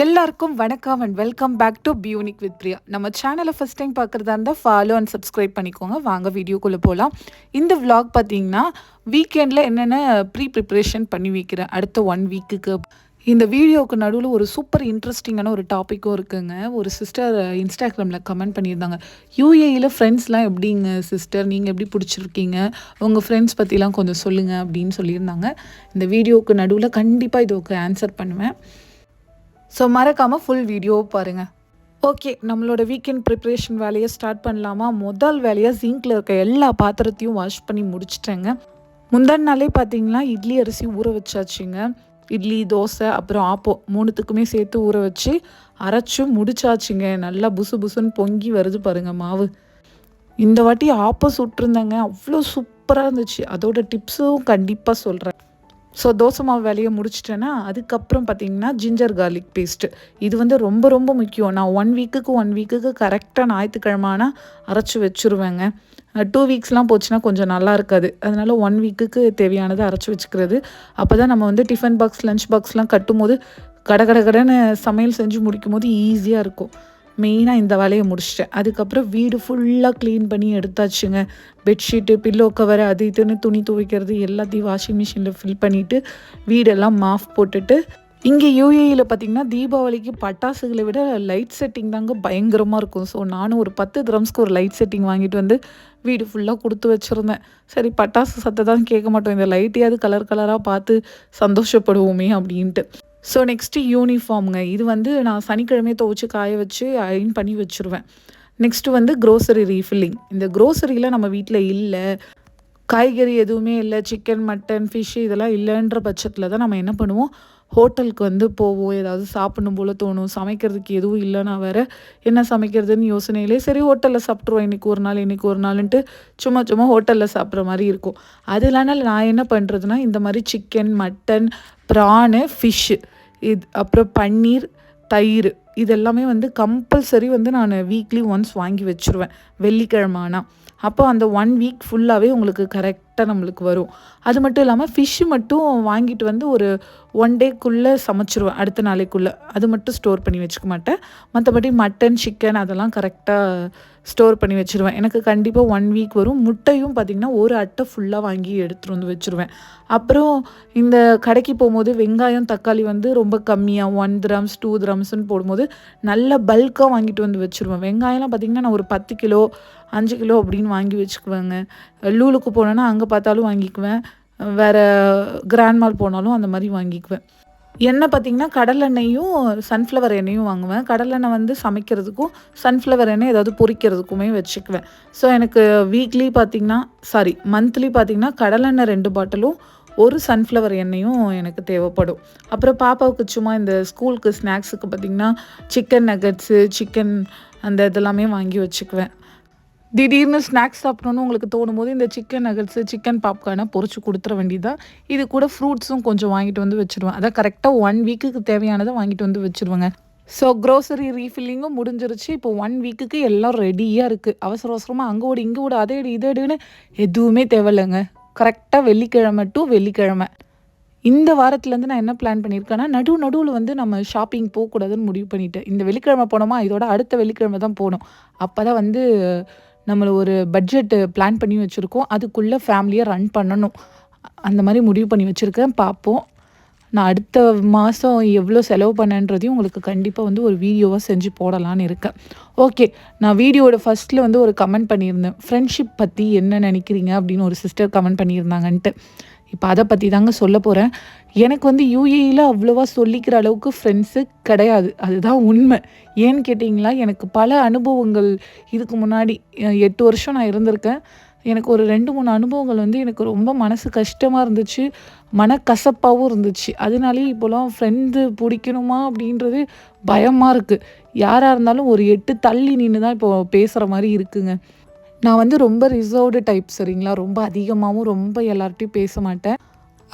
எல்லாருக்கும் வணக்கம் and welcome back to Beunique with Priya நம்ம சேனலை ஃபஸ்ட் டைம் பார்க்குறதா இருந்தால் ஃபாலோ அண்ட் சப்ஸ்கிரைப் பண்ணிக்கோங்க. வாங்க வீடியோக்குள்ளே போகலாம் இந்த விலாக் பார்த்தீங்கன்னா வீக்கெண்டில் என்னென்ன ப்ரீ ப்ரிப்ரேஷன் பண்ணி வைக்கிறேன் அடுத்த ஒன் வீக்குக்கு இந்த வீடியோவுக்கு நடுவில் ஒரு சூப்பர் இன்ட்ரெஸ்டிங்கான ஒரு டாப்பிக்கும் இருக்குங்க. ஒரு சிஸ்டர் இன்ஸ்டாகிராமில் கமெண்ட் பண்ணியிருந்தாங்க. யூஏயில் ஃப்ரெண்ட்ஸ்லாம் எப்படிங்க சிஸ்டர் நீங்கள் எப்படி பிடிச்சிருக்கீங்க? உங்கள் ஃப்ரெண்ட்ஸ் பற்றிலாம் கொஞ்சம் சொல்லுங்கள் அப்படின்னு சொல்லியிருந்தாங்க. இந்த வீடியோவுக்கு நடுவில் கண்டிப்பாக இதுக்கு ஆன்சர் பண்ணுவேன். ஸோ மறக்காமல் ஃபுல் வீடியோ பாருங்கள் ஓகே நம்மளோட வீக்கெண்ட் ப்ரிப்ரேஷன் வேலையை ஸ்டார்ட் பண்ணலாமா? முதல் வேலையாக சிங்கில் இருக்க எல்லா பாத்திரத்தையும் வாஷ் பண்ணி முடிச்சிட்டேங்க. முந்தன் நாளே பார்த்தீங்கன்னா இட்லி அரிசி ஊற வச்சாச்சுங்க. இட்லி தோசை அப்புறம் ஆப்போ மூணுத்துக்குமே சேர்த்து ஊற வச்சு அரைச்சும் முடிச்சாச்சுங்க. நல்லா புசு புசுன்னு பொங்கி வருது பாருங்க மாவு. இந்த வாட்டி ஆப்போ சுட்டிருந்தேங்க. அவ்வளோ சூப்பராக இருந்துச்சு. அதோட டிப்ஸும் கண்டிப்பாக சொல்கிறேன் ஸோ தோசை மாவு வேலையை முடிச்சிட்டேன்னா அதுக்கப்புறம் பார்த்தீங்கன்னா ஜிஞ்சர் கார்லிக் பேஸ்ட்டு இது வந்து ரொம்ப ரொம்ப முக்கியம். நான் ஒன் வீக்குக்கு ஒன் வீக்குக்கு கரெக்டாக ஞாயிற்றுக்கிழமானா அரைச்சி வச்சுருவேங்க. டூ வீக்ஸ்லாம் போச்சுன்னா கொஞ்சம் நல்லா இருக்காது. அதனால ஒன் வீக்குக்கு தேவையானதை அரைச்சி வச்சுக்கிறது. அப்போ தான் நம்ம வந்து டிஃபன் பாக்ஸ் லஞ்ச் பாக்ஸ்லாம் கட்டும்போது கட கட கடன்னு சமையல் செஞ்சு முடிக்கும் போது ஈஸியாக இருக்கும். மெயினாக இந்த வேலையை முடிச்சிட்டேன். அதுக்கப்புறம் வீடு ஃபுல்லாக க்ளீன் பண்ணி எடுத்தாச்சுங்க. பெட்ஷீட்டு பில்லோ கவர் அது இதுன்னு துணி துவைக்கிறது எல்லாத்தையும் வாஷிங் மிஷினில் ஃபில் பண்ணிவிட்டு வீடெல்லாம் மாஃப் போட்டுட்டு இங்கே யூஏயில் பார்த்தீங்கன்னா தீபாவளிக்கு பட்டாசுகளை விட லைட் செட்டிங் தாங்க பயங்கரமாக இருக்கும். ஸோ நானும் ஒரு பத்து ட்ரம்ஸ்க்கு ஒரு லைட் செட்டிங் வாங்கிட்டு வந்து வீடு ஃபுல்லாக கொடுத்து வச்சுருந்தேன். சரி பட்டாசு சத்தை தான் கேட்க மாட்டோம். இந்த லைட்டையாவது கலர் கலராக பார்த்து சந்தோஷப்படுவோமே அப்படின்ட்டு. ஸோ நெக்ஸ்ட்டு யூனிஃபார்முங்க இது வந்து நான் சனிக்கிழமையே துவச்சி காய வச்சு அயன் பண்ணி வச்சுருவேன். நெக்ஸ்ட்டு வந்து க்ரோசரி ரீஃபில்லிங் இந்த க்ரோசரியில் நம்ம வீட்டில் இல்லை. காய்கறி எதுவுமே இல்லை. சிக்கன் மட்டன் ஃபிஷ் இதெல்லாம் இல்லைன்ற பட்சத்தில் தான் நம்ம என்ன பண்ணுவோம்? ஹோட்டலுக்கு வந்து போவோம் ஏதாவது சாப்பிடணும் போல் தோணும். சமைக்கிறதுக்கு எதுவும் இல்லைன்னா வேறு என்ன சமைக்கிறதுன்னு யோசனையிலே சரி ஹோட்டலில் சாப்பிட்ருவோம் இன்றைக்கி ஒரு நாள் இன்றைக்கி ஒரு நாள்ன்ட்டு சும்மா சும்மா ஹோட்டலில் சாப்பிட்ற மாதிரி இருக்கும். அது இல்லைனால நான் என்ன பண்ணுறதுனா இந்த மாதிரி சிக்கன் மட்டன் ப்ரானு ஃபிஷ்ஷு இது அப்புறம் பன்னீர் தயிர் இதெல்லாமே வந்து கம்பல்சரி வந்து நான் வீக்லி ஒன்ஸ் வாங்கி வச்சுருவேன். வெள்ளிக்கிழமானா. ஆனால் அப்போ அந்த ஒன் வீக் ஃபுல்லாகவே உங்களுக்கு கரெக்டாக நம்மளுக்கு வரும். அது மட்டும் இல்லாமல் ஃபிஷ்ஷு மட்டும் வாங்கிட்டு வந்து ஒரு ஒன் டேக்குள்ளே சமைச்சிருவேன் அடுத்த நாளைக்குள்ளே. அது மட்டும் ஸ்டோர் பண்ணி வச்சுக்க மாட்டேன். மற்றபடி மட்டன் சிக்கன் அதெல்லாம் கரெக்டாக ஸ்டோர் பண்ணி வச்சுருவேன். எனக்கு கண்டிப்பாக ஒன் வீக் வரும். முட்டையும் பார்த்திங்கன்னா ஒரு அட்டை ஃபுல்லாக வாங்கி எடுத்துகிட்டு வந்து வச்சுருவேன். அப்புறம் இந்த கடைக்கு போகும்போது வெங்காயம் தக்காளி வந்து ரொம்ப கம்மியாக ஒன் கிராம்ஸ் டூ கிராம்ஸ்னு போடும்போது நல்ல பல்காக வாங்கிட்டு வந்து வச்சுருவேன். வெங்காயம்லாம் பார்த்திங்கன்னா நான் ஒரு பத்து கிலோ அஞ்சு கிலோ அப்படின்னு வாங்கி வச்சுக்குவேங்க. லூலுக்கு போனேன்னா அங்கே பார்த்தாலும் வாங்கிக்குவேன். வேறு கிராண்ட் மால் போனாலும் அந்த மாதிரி வாங்கிக்குவேன். எண்ணெய் பார்த்திங்கன்னா கடலெண்ணெயும் சன்ஃப்ளவர் எண்ணெயும் வாங்குவேன். கடலெண்ணெய் வந்து சமைக்கிறதுக்கும் சன்ஃப்ளவர் எண்ணெய் ஏதாவது பொரிக்கிறதுக்குமே வச்சுக்குவேன். ஸோ எனக்கு வீக்லி பார்த்திங்கன்னா சாரி மந்த்லி பார்த்திங்கன்னா கடலெண்ணெய் ரெண்டு பாட்டிலும் ஒரு சன்ஃப்ளவர் எண்ணெயும் எனக்கு தேவைப்படும். அப்புறம் பாப்பாவுக்கு சும்மா இந்த ஸ்கூலுக்கு ஸ்நாக்ஸுக்கு பார்த்திங்கன்னா சிக்கன் நகட்ஸு சிக்கன் அந்த இதெல்லாமே வாங்கி வச்சுக்குவேன். திடீர்னு ஸ்நாக்ஸ் சாப்பிடணும்னு உங்களுக்கு தோணும் போது இந்த சிக்கன் நகட்ஸு சிக்கன் பாப்கார்னை பொறிச்சு கொடுத்துற வேண்டியதான் இது கூட ஃப்ரூட்ஸும் கொஞ்சம் வாங்கிட்டு வந்து வச்சுருவேன். அதான் கரெக்டாக ஒன் வீக்குக்கு தேவையானதை வாங்கிட்டு வந்து வச்சுருவேங்க. ஸோ க்ரோசரி ரீஃபில்லிங்கும் முடிஞ்சிருச்சு. இப்போ ஒன் வீக்குக்கு எல்லாம் ரெடியாக இருக்குது அவசர அவசரமாக அங்கே ஓடு இங்கே ஓடு அதே எடு இதை எடுன்னு எதுவுமே தேவையில்லைங்க. கரெக்டாக வெள்ளிக்கிழமை டு வெள்ளிக்கிழமை. இந்த வாரத்துலேருந்து நான் என்ன பிளான் பண்ணியிருக்கேன்னா நடு நடுவில் வந்து நம்ம ஷாப்பிங் போகக்கூடாதுன்னு முடிவு பண்ணிவிட்டேன் இந்த வெள்ளிக்கிழமை போனோமா? இதோட அடுத்த வெள்ளிக்கிழமை தான் போகணும். அப்போ தான் வந்து நம்மளை ஒரு பட்ஜெட்டு பிளான் பண்ணி வச்சுருக்கோம். அதுக்குள்ளே ஃபேமிலியை ரன் பண்ணணும். அந்த மாதிரி முடிவு பண்ணி வச்சுருக்கேன். பார்ப்போம் நான் அடுத்த மாதம் எவ்வளோ செலவு பண்ணேன்றதையும் உங்களுக்கு கண்டிப்பாக வந்து ஒரு வீடியோவாக செஞ்சு போடலான்னு இருக்கேன். ஓகே நான் வீடியோட ஃபஸ்ட்டில் வந்து ஒரு கமெண்ட் பண்ணியிருந்தேன். ஃப்ரெண்ட்ஷிப் பற்றி என்ன நினைக்கிறீங்க? அப்படின்னு ஒரு சிஸ்டர் கமெண்ட் பண்ணியிருந்தாங்கன்ட்டு. இப்போ அதை பற்றி தாங்க சொல்ல போகிறேன் எனக்கு வந்து யூஏயில் அவ்வளோவா சொல்லிக்கிற அளவுக்கு ஃப்ரெண்ட்ஸு கிடையாது. அதுதான் உண்மை. ஏன்னு கேட்டிங்களா? எனக்கு பல அனுபவங்கள் இதுக்கு முன்னாடி எட்டு வருஷம் நான் இருந்திருக்கேன். எனக்கு ஒரு ரெண்டு மூணு அனுபவங்கள் வந்து எனக்கு ரொம்ப மனசு கஷ்டமாக இருந்துச்சு. மனக்கசப்பாகவும் இருந்துச்சு. அதனாலே இப்போலாம் ஃப்ரெண்டு பிடிக்கணுமா அப்படின்றது பயமாக இருக்குது யாராக இருந்தாலும் ஒரு எட்டு தள்ளி நின்று தான் இப்போ பேசுகிற மாதிரி இருக்குங்க. நான் வந்து ரொம்ப ரிசர்வ்டு டைப் சரிங்களா? ரொம்ப அதிகமாகவும் ரொம்ப எல்லார்ட்டையும் பேச மாட்டேன்.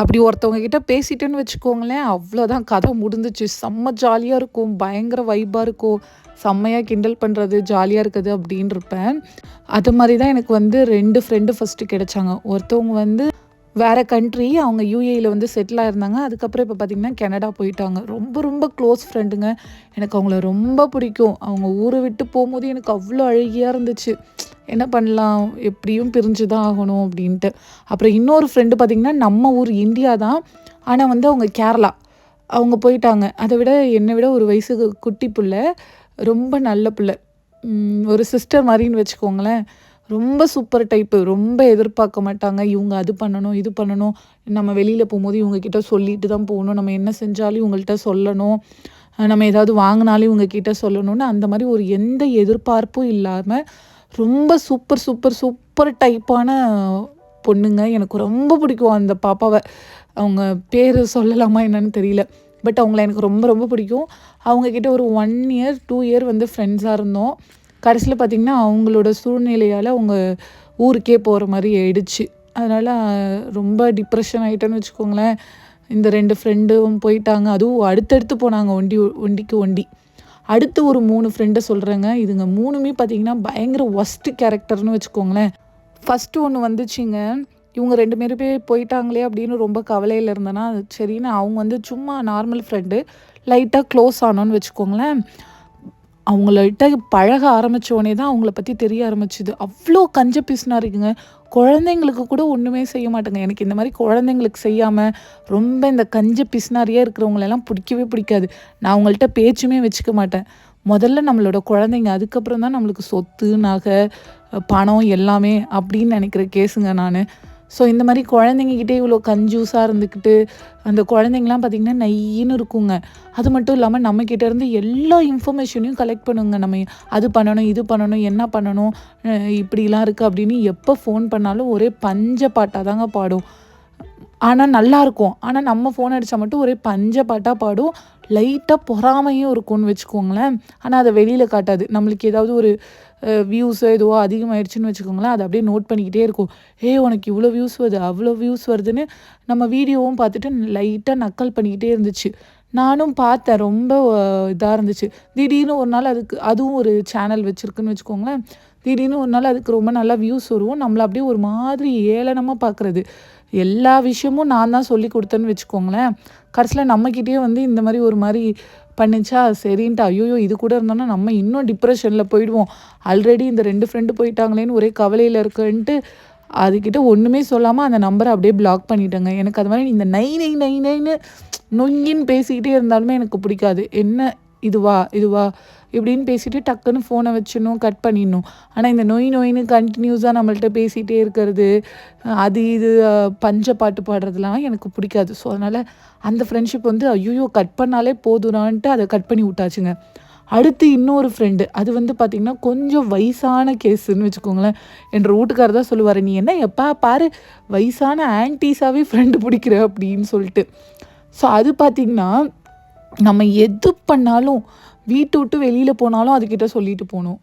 அப்படி ஒருத்தவங்க கிட்ட பேசிட்டேன்னு வச்சுக்கோங்களேன் அவ்வளோதான் கதை முடிஞ்சிச்சு. செம்ம ஜாலியாக இருக்கும் பயங்கர வைப்பாக இருக்கும். செம்மையாக கிண்டல் பண்ணுறது ஜாலியாக இருக்குது அப்படின்னு இருப்பேன் அது மாதிரி தான் எனக்கு வந்து ரெண்டு ஃப்ரெண்டு ஃபஸ்ட்டு கிடைச்சாங்க. ஒருத்தவங்க வந்து வேறு கண்ட்ரி அவங்க யூஏயில் வந்து செட்டில் ஆயிருந்தாங்க. அதுக்கப்புறம் இப்போ பார்த்திங்கன்னா கனடா போயிட்டாங்க. ரொம்ப ரொம்ப க்ளோஸ் ஃப்ரெண்டுங்க எனக்கு அவங்கள ரொம்ப பிடிக்கும். அவங்க ஊரை விட்டு போகும்போது எனக்கு அவ்வளோ அழகியாக இருந்துச்சு. என்ன பண்ணலாம்? எப்படியும் பிரிஞ்சு தான் ஆகணும் அப்படின்ட்டு. அப்புறம் இன்னொரு ஃப்ரெண்டு பார்த்திங்கன்னா நம்ம ஊர் இந்தியா தான். ஆனால் வந்து அவங்க கேரளா. அவங்க போயிட்டாங்க. அதை விட என்னை விட ஒரு வயசுக்கு குட்டி பிள்ளை. ரொம்ப நல்ல பிள்ளை. ஒரு சிஸ்டர் மாதிரின்னு வச்சுக்கோங்களேன். ரொம்ப சூப்பர் டைப்பு ரொம்ப எதிர்பார்க்க மாட்டாங்க. இவங்க அது பண்ணணும் இது பண்ணணும். நம்ம வெளியில் போகும்போது இவங்கக்கிட்ட சொல்லிட்டு தான் போகணும். நம்ம என்ன செஞ்சாலும் இவங்கள்ட்ட சொல்லணும். நம்ம ஏதாவது வாங்கினாலும் இவங்கக்கிட்ட சொல்லணும்னு அந்த மாதிரி ஒரு எந்த எதிர்பார்ப்பும் இல்லாமல் ரொம்ப சூப்பர் சூப்பர் சூப்பர் டைப்பான பொண்ணுங்க. எனக்கு ரொம்ப பிடிக்கும் அந்த பாப்பாவை. அவங்க பேர் சொல்லலாமா என்னன்னு தெரியல. பட் அவங்கள எனக்கு ரொம்ப ரொம்ப பிடிக்கும். அவங்கக்கிட்ட ஒரு ஒன் இயர் டூ இயர் வந்து ஃப்ரெண்ட்ஸாக இருந்தோம். கடைசியில் பார்த்திங்கன்னா அவங்களோட சூழ்நிலையால் அவங்க ஊருக்கே போகிற மாதிரி ஆயிடுச்சு. அதனால் ரொம்ப டிப்ரெஷன் ஆகிட்டேன்னு வச்சுக்கோங்களேன். இந்த ரெண்டு ஃப்ரெண்டும் போயிட்டாங்க. அதுவும் அடுத்தடுத்து போனாங்க ஒண்டி ஒண்டிக்கு ஒண்டி அடுத்து ஒரு மூணு ஃப்ரெண்டை சொல்கிறேங்க இதுங்க மூணுமே பார்த்திங்கன்னா பயங்கர ஒஸ்ட்டு கேரக்டர்னு வச்சுக்கோங்களேன். ஃபஸ்ட்டு ஒன்று வந்துச்சுங்க. இவங்க ரெண்டு பேருமே போயிட்டாங்களே அப்படின்னு ரொம்ப கவலையில் இருந்தேன்னா சரின்னு அவங்க வந்து சும்மா நார்மல் ஃப்ரெண்டு லைட்டாக க்ளோஸ் ஆனோன்னு வச்சுக்கோங்களேன். அவங்கள்ட்ட பழக ஆரம்பித்தோடனே தான் அவங்கள பற்றி தெரிய ஆரம்பிச்சுது. அவ்வளோ கஞ்ச பிசுனா இருக்குங்க குழந்தைங்களுக்கு கூட ஒன்றுமே செய்ய மாட்டேங்க. எனக்கு இந்த மாதிரி குழந்தைங்களுக்கு செய்யாமல் ரொம்ப இந்த கஞ்ச பிசுனாரியாக இருக்கிறவங்களெல்லாம் பிடிக்கவே பிடிக்காது. நான் அவங்கள்ட்ட பேச்சுமே வச்சுக்க மாட்டேன். முதல்ல நம்மளோட குழந்தைங்க அதுக்கப்புறம் தான் நம்மளுக்கு சொத்து நகை பணம் எல்லாமே அப்படின்னு நினைக்கிற கேஸுங்க நான். ஸோ இந்த மாதிரி குழந்தைங்கக்கிட்டே இவ்வளோ கஞ்சூஸாக இருந்துக்கிட்டு அந்த குழந்தைங்களாம் பார்த்திங்கன்னா நையின்னு இருக்குங்க. அது மட்டும் இல்லாமல் நம்மக்கிட்ட இருந்து எல்லா இன்ஃபர்மேஷனையும் கலெக்ட் பண்ணுங்க. நம்ம அது பண்ணணும் இது பண்ணணும் என்ன பண்ணணும் இப்படிலாம் இருக்குது அப்படின்னு எப்போ ஃபோன் பண்ணாலும் ஒரே பஞ்ச பாட்டாக தாங்க பாடும். ஆனால் நல்லா இருக்கும். ஆனால் நம்ம ஃபோன் அடித்தா மட்டும் ஒரே பஞ்ச பாட்டாக பாடும். லைட்டாக பொறாமையும் இருக்கும்னு வச்சுக்கோங்களேன். ஆனால் அதை வெளியில் காட்டாது. நம்மளுக்கு ஏதாவது ஒரு வியூஸோ எதுவோ அதிகமாகிடுச்சுன்னு வச்சுக்கோங்களேன். அதை அப்படியே நோட் பண்ணிக்கிட்டே இருக்கும். ஏ உனக்கு இவ்வளோ வியூஸ் வருது அவ்வளோ வியூஸ் வருதுன்னு நம்ம வீடியோவும் பார்த்துட்டு லைட்டாக நக்கல் பண்ணிக்கிட்டே இருந்துச்சு. நானும் பார்த்தேன். ரொம்ப இதாக இருந்துச்சு. திடீர்னு ஒரு நாள் அதுக்கு அதுவும் ஒரு சேனல் வச்சுருக்குன்னு வச்சுக்கோங்களேன். திடீர்னு ஒரு நாள் அதுக்கு ரொம்ப நல்லா வியூஸ் வரும் நம்மளை அப்படியே ஒரு மாதிரி ஏளனமாக பார்க்குறது. எல்லா விஷயமும் நான் தான் சொல்லி கொடுத்தேன்னு வச்சுக்கோங்களேன். கடைசியில் நம்மக்கிட்டேயே வந்து இந்த மாதிரி ஒரு மாதிரி பண்ணிச்சா சரின்ட்டு ஐயோயோ இது கூட இருந்தோன்னா நம்ம இன்னும் டிப்ரெஷனில் போயிடுவோம். ஆல்ரெடி இந்த ரெண்டு ஃப்ரெண்டு போயிட்டாங்களேன்னு ஒரே கவலையில் இருக்குன்ட்டு அதுக்கிட்ட ஒன்றுமே சொல்லாமல் அந்த நம்பரை அப்படியே பிளாக் பண்ணிட்டேங்க. எனக்கு அது மாதிரி இந்த நை நை நை நைன்னு நொங்கின்னு பேசிக்கிட்டே இருந்தாலுமே எனக்கு பிடிக்காது. என்ன இதுவா இதுவா இப்படின்னு பேசிட்டு டக்குன்னு ஃபோனை வச்சிடணும் கட் பண்ணிடணும். ஆனால் இந்த நொய் நொயின்னு கண்டினியூஸாக நம்மள்ட்ட பேசிகிட்டே இருக்கிறது அது இது பஞ்ச பாட்டு பாடுறதுலாம் எனக்கு பிடிக்காது. ஸோ அதனால் அந்த ஃப்ரெண்ட்ஷிப் வந்து ஐயோ கட் பண்ணாலே போதுடான்ட்டு அதை கட் பண்ணி விட்டாச்சுங்க. அடுத்து இன்னொரு ஃப்ரெண்டு அது வந்து பார்த்திங்கன்னா கொஞ்சம் வயசான கேஸுன்னு வச்சுக்கோங்களேன். என்ற வீட்டுக்காரர் தான் சொல்லுவார் நீ என்ன எப்பா பாரு வயசான ஆன்டிஸாகவே ஃப்ரெண்டு பிடிக்கிற அப்படின்னு சொல்லிட்டு. ஸோ அது பார்த்திங்கன்னா நம்ம எது பண்ணாலும் வீட்டை விட்டு வெளியில் போனாலும் அதுக்கிட்ட சொல்லிட்டு போகணும்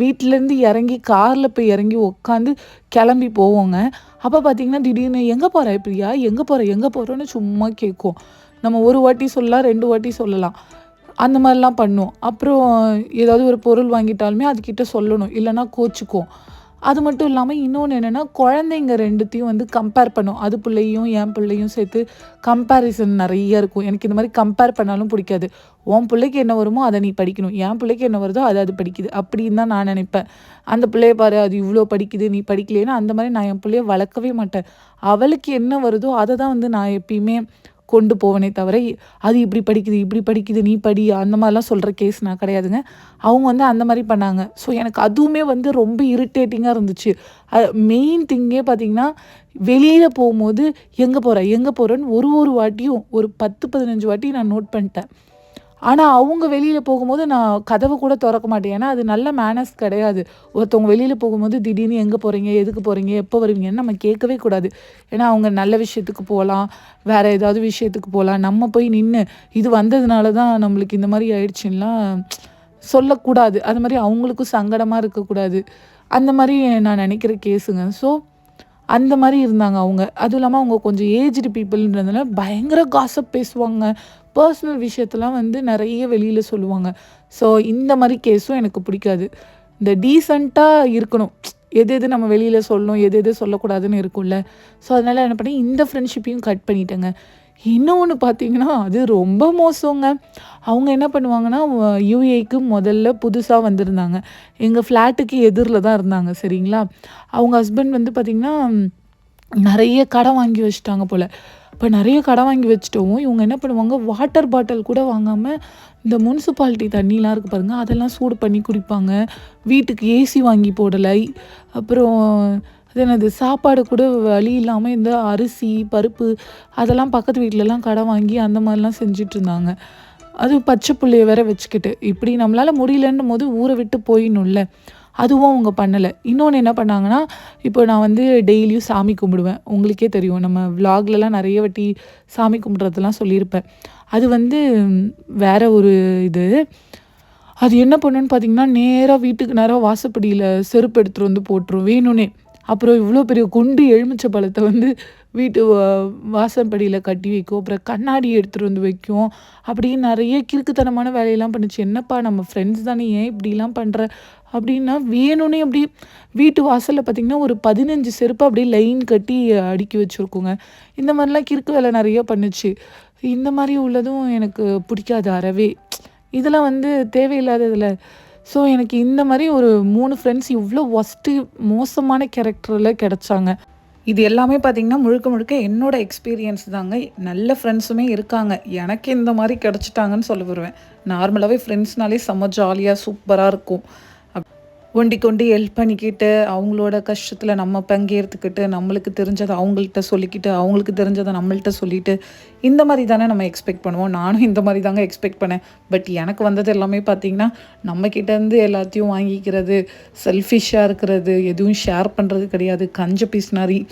வீட்டிலேருந்து இறங்கி காரில் போய் இறங்கி உட்காந்து கிளம்பி போவோங்க. அப்போ பார்த்தீங்கன்னா திடீர்னு எங்கே போகிற பிரியா? எங்கே போகிற எங்கே போகிறோன்னு சும்மா கேட்கும். நம்ம ஒரு வாட்டி சொல்லலாம் ரெண்டு வாட்டி சொல்லலாம். அந்த மாதிரிலாம் பண்ணும். அப்புறம் ஏதாவது ஒரு பொருள் வாங்கிட்டாலுமே அதுக்கிட்ட சொல்லணும். இல்லைன்னா கோச்சிக்கும். அது மட்டும் இல்லாமல் இன்னொன்று என்னென்னா குழந்தைங்க ரெண்டுத்தையும் வந்து கம்பேர் பண்ணும். அது பிள்ளையும் என் பிள்ளையும் சேர்த்து கம்பேரிசன் நிறைய இருக்கும். எனக்கு இந்த மாதிரி கம்பேர் பண்ணாலும் பிடிக்காது. உன் பிள்ளைக்கு என்ன வருமோ அதை நீ படிக்கணும். என் பிள்ளைக்கு என்ன வருதோ அது அது படிக்குது. அப்படின்னு தான் நான் நினைப்பேன். அந்த பிள்ளைய பாரு அது இவ்வளோ படிக்குது நீ படிக்கலைன்னா அந்த மாதிரி நான் என் பிள்ளைய வளர்க்கவே மாட்டேன். அவளுக்கு என்ன வருதோ அதை தான் வந்து நான் எப்பயுமே கொண்டு போவனே தவிர அது இப்படி படிக்குது இப்படி படிக்குது நீ படி அந்த மாதிரிலாம் சொல்கிற கேஸ் நான் கிடையாதுங்க. அவங்க வந்து அந்த மாதிரி பண்ணாங்க. ஸோ எனக்கு அதுவுமே வந்து ரொம்ப இரிட்டேட்டிங்காக இருந்துச்சு. மெயின் திங்கே பார்த்தீங்கன்னா வெளியில் போகும்போது எங்கே போகிற எங்கே போகிறேன்னு ஒரு ஒரு வாட்டியும் ஒரு பத்து பதினஞ்சு வாட்டி நான் நோட் பண்ணிட்டேன். ஆனால் அவங்க வெளியில் போகும்போது நான் கதவை கூட திறக்க மாட்டேன். ஏன்னா அது நல்ல மேனஸ் கிடையாது. ஒருத்தவங்க வெளியில் போகும்போது திடீர்னு எங்கே போகிறீங்க எதுக்கு போகிறீங்க எப்போ வருவீங்கன்னு நம்ம கேட்கவே கூடாது. ஏன்னா அவங்க நல்ல விஷயத்துக்கு போகலாம் வேறு ஏதாவது விஷயத்துக்கு போகலாம். நம்ம போய் நின்று இது வந்ததுனால தான் நம்மளுக்கு இந்த மாதிரி ஆயிடுச்சுன்னா சொல்லக்கூடாது. அது மாதிரி அவங்களுக்கும் சங்கடமாக இருக்கக்கூடாது. அந்த மாதிரி நான் நினைக்கிற கேஸுங்க ஸோ அந்த மாதிரி இருந்தாங்க அவங்க. அதுவும் இல்லாமல் அவங்க கொஞ்சம் ஏஜ்டு பீப்புள்ன்றதுனால பயங்கர காசப் பேசுவாங்க. பர்சனல் விஷயத்தெல்லாம் வந்து நிறைய வெளியில் சொல்லுவாங்க. ஸோ இந்த மாதிரி கேஸும் எனக்கு பிடிக்காது. இந்த டீசெண்டாக இருக்கணும். எது எது நம்ம வெளியில் சொல்லணும் எது எது சொல்லக்கூடாதுன்னு இருக்கும்ல. ஸோ அதனால் என்ன பண்ணேன் இந்த ஃப்ரெண்ட்ஷிப்பையும் கட் பண்ணிட்டேங்க. இன்னொன்று பார்த்தீங்கன்னா அது ரொம்ப மோசங்க. அவங்க என்ன பண்ணுவாங்கன்னா யூஏக்கு முதல்ல புதுசாக வந்திருந்தாங்க. எங்கள் ஃப்ளாட்டுக்கு எதிரில் தான் இருந்தாங்க சரிங்களா? அவங்க ஹஸ்பண்ட் வந்து பார்த்திங்கன்னா நிறைய கடை வாங்கி வச்சுட்டாங்க போல். இப்போ நிறைய கடை வாங்கி வச்சுட்டோம் இவங்க என்ன பண்ணுவாங்க வாட்டர் பாட்டில் கூட வாங்காமல் இந்த முனிசிபாலிட்டி தண்ணிலாம் இருக்குது பாருங்கள் அதெல்லாம் சூடு பண்ணி குடிப்பாங்க. வீட்டுக்கு ஏசி வாங்கி போடலை. அப்புறம் அது என்னது? சாப்பாடு கூட வழி இல்லாமல் இந்த அரிசி பருப்பு அதெல்லாம் பக்கத்து வீட்டிலலாம் கடை வாங்கி அந்த மாதிரிலாம் செஞ்சிட்ருந்தாங்க. அது பச்சை புள்ளைய வேற வச்சுக்கிட்டு. இப்படி நம்மளால் முடியலன்னும் போது ஊரை விட்டு போயிடணும்ல. அதுவும் அவங்க பண்ணலை. இன்னொன்று என்ன பண்ணாங்கன்னா இப்போ நான் வந்து டெய்லியும் சாமி கும்பிடுவேன். உங்களுக்கே தெரியும். நம்ம விலாக்லலாம் நிறைய வாட்டி சாமி கும்பிட்றதெல்லாம் சொல்லியிருப்பேன். அது வந்து வேற ஒரு இது. அது என்ன பண்ணுன்னு பார்த்தீங்கன்னா நேராக வீட்டுக்கு நேராக வாசப்படியில் செருப்பு எடுத்துகிட்டு வந்து போட்டுரும். வேணும்னே. அப்புறம் இவ்வளோ பெரிய குண்டு எலுமிச்சை பழத்தை வந்து வீட்டு வா- வாசப்படியில் கட்டி வைக்கும். அப்புறம் கண்ணாடி எடுத்துகிட்டு வந்து வைக்கும். அப்படின்னு நிறைய கிறுக்குத்தனமான வேலையெல்லாம் பண்ணுச்சு. என்னப்பா நம்ம ஃப்ரெண்ட்ஸ் தானே ஏன் இப்படிலாம் பண்ணுற அப்படின்னா வேணும்னே அப்படி வீட்டு வாசலில் பார்த்திங்கன்னா ஒரு பதினஞ்சு செருப்பு அப்படியே லைன் கட்டி அடுக்கி வச்சுருக்கோங்க. இந்த மாதிரிலாம் கிறுக்கு வேலை நிறைய பண்ணுச்சு. இந்த மாதிரி உள்ளதும் எனக்கு பிடிக்காது அறவே. இதெல்லாம் வந்து தேவையில்லாததில் ஸோ எனக்கு இந்த மாதிரி ஒரு மூணு ஃப்ரெண்ட்ஸ் இவ்வளோ ஒஸ்ட்டு மோசமான கேரக்டரில் கிடைச்சாங்க. இது எல்லாமே பார்த்தீங்கன்னா முழுக்க முழுக்க என்னோடய எக்ஸ்பீரியன்ஸ் தாங்க. நல்ல ஃப்ரெண்ட்ஸுமே இருக்காங்க. எனக்கு இந்த மாதிரி கிடச்சிட்டாங்கன்னு சொல்ல வருவேன். நார்மலாகவே ஃப்ரெண்ட்ஸ்னாலே செம்ம ஜாலியாக சூப்பராக இருக்கும். ஒண்டி கொண்டு ஹெல்ப் பண்ணிக்கிட்டு அவங்களோட கஷ்டத்தில் நம்ம பங்கேற்றுக்கிட்டு நம்மளுக்கு தெரிஞ்சதை அவங்கள்ட்ட சொல்லிக்கிட்டு அவங்களுக்கு தெரிஞ்சதை நம்மள்கிட்ட சொல்லிட்டு இந்த மாதிரி தானே நம்ம எக்ஸ்பெக்ட் பண்ணுவோம். நானும் இந்த மாதிரி தாங்க எக்ஸ்பெக்ட் பண்ணேன். பட் எனக்கு வந்தது எல்லாமே பார்த்திங்கன்னா நம்ம எல்லாத்தையும் வாங்கிக்கிறது செல்ஃபிஷாக இருக்கிறது எதுவும் ஷேர் பண்ணுறது கிடையாது. கஞ்ச பீஸ்னாரி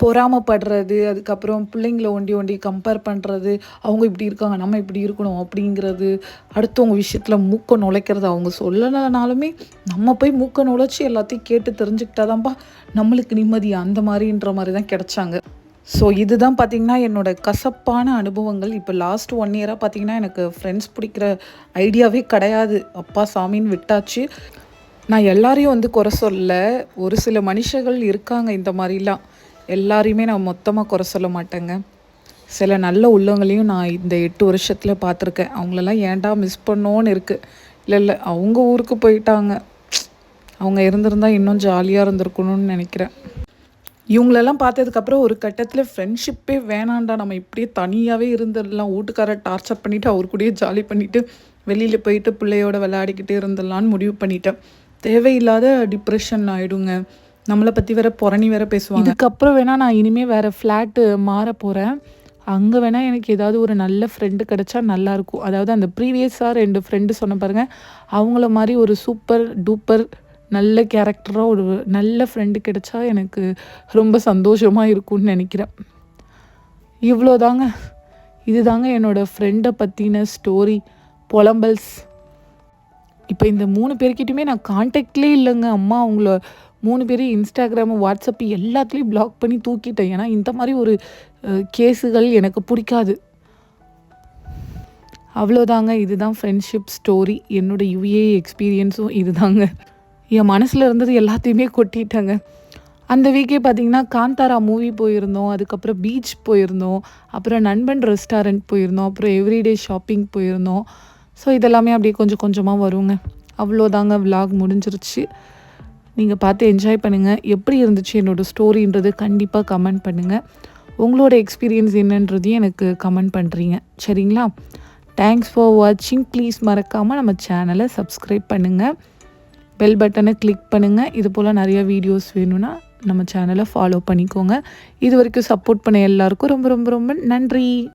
பொறாமப்படுறது அதுக்கப்புறம் பிள்ளைங்கள ஒண்டி ஒண்டி கம்பேர் பண்ணுறது அவங்க இப்படி இருக்காங்க நம்ம இப்படி இருக்கணும் அப்படிங்கிறது அடுத்தவங்க விஷயத்தில் மூக்க நுழைக்கிறது அவங்க சொல்லலைனாலுமே நம்ம போய் மூக்க நுழைச்சி எல்லாத்தையும் கேட்டு தெரிஞ்சுக்கிட்டாதான்ப்பா நம்மளுக்கு நிம்மதி. அந்த மாதிரின்ற மாதிரி தான் கிடைச்சாங்க. ஸோ இதுதான் பார்த்தீங்கன்னா என்னோடய கசப்பான அனுபவங்கள். இப்போ லாஸ்ட் ஒன் இயராக பார்த்திங்கன்னா எனக்கு ஃப்ரெண்ட்ஸ் பிடிக்கிற ஐடியாவே கிடையாது. அப்பா சாமின்னு விட்டாச்சு. நான் எல்லாரையும் வந்து குறை சொல்ல ஒரு சில மனுஷர்கள் இருக்காங்க இந்த மாதிரிலாம். எல்லாரையுமே நான் மொத்தமாக குறை சொல்ல மாட்டேங்க. சில நல்ல உள்ளவங்களையும் நான் இந்த எட்டு வருஷத்தில் பார்த்துருக்கேன். அவங்களெல்லாம் ஏன்டா மிஸ் பண்ணோன்னு இருக்குது இல்லை இல்லை அவங்க ஊருக்கு போயிட்டாங்க. அவங்க இருந்திருந்தால் இன்னும் ஜாலியாக இருந்திருக்கணும்னு நினைக்கிறேன். இவங்களெல்லாம் பார்த்ததுக்கப்புறம் ஒரு கட்டத்தில் ஃப்ரெண்ட்ஷிப்பே வேணாண்டா நம்ம இப்படியே தனியாகவே இருந்துடலாம் வீட்டுக்காரர் டார்ச்சர் பண்ணிவிட்டு அவர் கூடயே ஜாலி பண்ணிவிட்டு வெளியில் போயிட்டு பிள்ளையோட விளையாடிக்கிட்டே இருந்துடலான்னு முடிவு பண்ணிட்டேன். தேவையில்லாத டிப்ரெஷன் ஆகிடுங்க நம்மளை பற்றி வேற புறணி வேற பேசுவாங்க. இதுக்கப்புறம் வேணால் நான் இனிமேல் வேறு ஃப்ளாட்டு மாற போகிறேன் அங்கே வேணால் எனக்கு ஏதாவது ஒரு நல்ல ஃப்ரெண்டு கிடைச்சா நல்லாயிருக்கும் அதாவது அந்த ப்ரீவியஸாக ரெண்டு ஃப்ரெண்டு சொன்ன பாருங்கள் அவங்கள மாதிரி ஒரு சூப்பர் டூப்பர் நல்ல கேரக்டராக ஒரு நல்ல ஃப்ரெண்டு கிடைச்சா எனக்கு ரொம்ப சந்தோஷமாக இருக்கும்னு நினைக்கிறேன். இவ்வளோதாங்க. இதுதாங்க என்னோடய ஃப்ரெண்டை பற்றின ஸ்டோரி புலம்பல்ஸ். இப்போ இந்த மூணு பேர்கிட்டயுமே நான் கான்டாக்ட்லேயே இல்லைங்க. அம்மா அவங்கள மூணு பேரையும் இன்ஸ்டாகிராமு வாட்ஸ்அப் எல்லாத்துலேயும் பிளாக் பண்ணி தூக்கிட்டேன். ஏன்னா இந்த மாதிரி ஒரு கேஸுகள் எனக்கு பிடிக்காது. அவ்வளோதாங்க இதுதான் ஃப்ரெண்ட்ஷிப் ஸ்டோரி என்னோட யுஏ எக்ஸ்பீரியன்ஸும் இதுதாங்க. என் மனசில் இருந்தது எல்லாத்தையுமே கொட்டிட்டாங்க. அந்த வீக்கே பார்த்தீங்கன்னா காந்தாரா மூவி போயிருந்தோம். அதுக்கப்புறம் பீச் போயிருந்தோம். அப்புறம் நண்பன் ரெஸ்டாரண்ட் போயிருந்தோம். அப்புறம் எவ்ரிடே ஷாப்பிங் போயிருந்தோம். ஸோ இதெல்லாமே அப்படியே கொஞ்சம் கொஞ்சமாக வருங்க. அவ்வளோதாங்க விலாக் முடிஞ்சிருச்சு. நீங்கள் பார்த்து என்ஜாய் பண்ணுங்கள் எப்படி இருந்துச்சு என்னோடய ஸ்டோரின்றது கண்டிப்பாக கமெண்ட் பண்ணுங்கள் உங்களோட எக்ஸ்பீரியன்ஸ் என்னன்றதையும் எனக்கு கமெண்ட் பண்ணுறீங்க சரிங்களா? தேங்க்ஸ் ஃபார் வாட்சிங் ப்ளீஸ் மறக்காமல் நம்ம சேனலை சப்ஸ்கிரைப் பண்ணுங்கள் பெல் பட்டனை கிளிக் பண்ணுங்கள் இது போல் நிறைய வீடியோஸ் வேணும்னா நம்ம சேனலை ஃபாலோ பண்ணிக்கோங்க. இது வரைக்கும் சப்போர்ட் பண்ண எல்லாருக்கும் ரொம்ப ரொம்ப ரொம்ப நன்றி.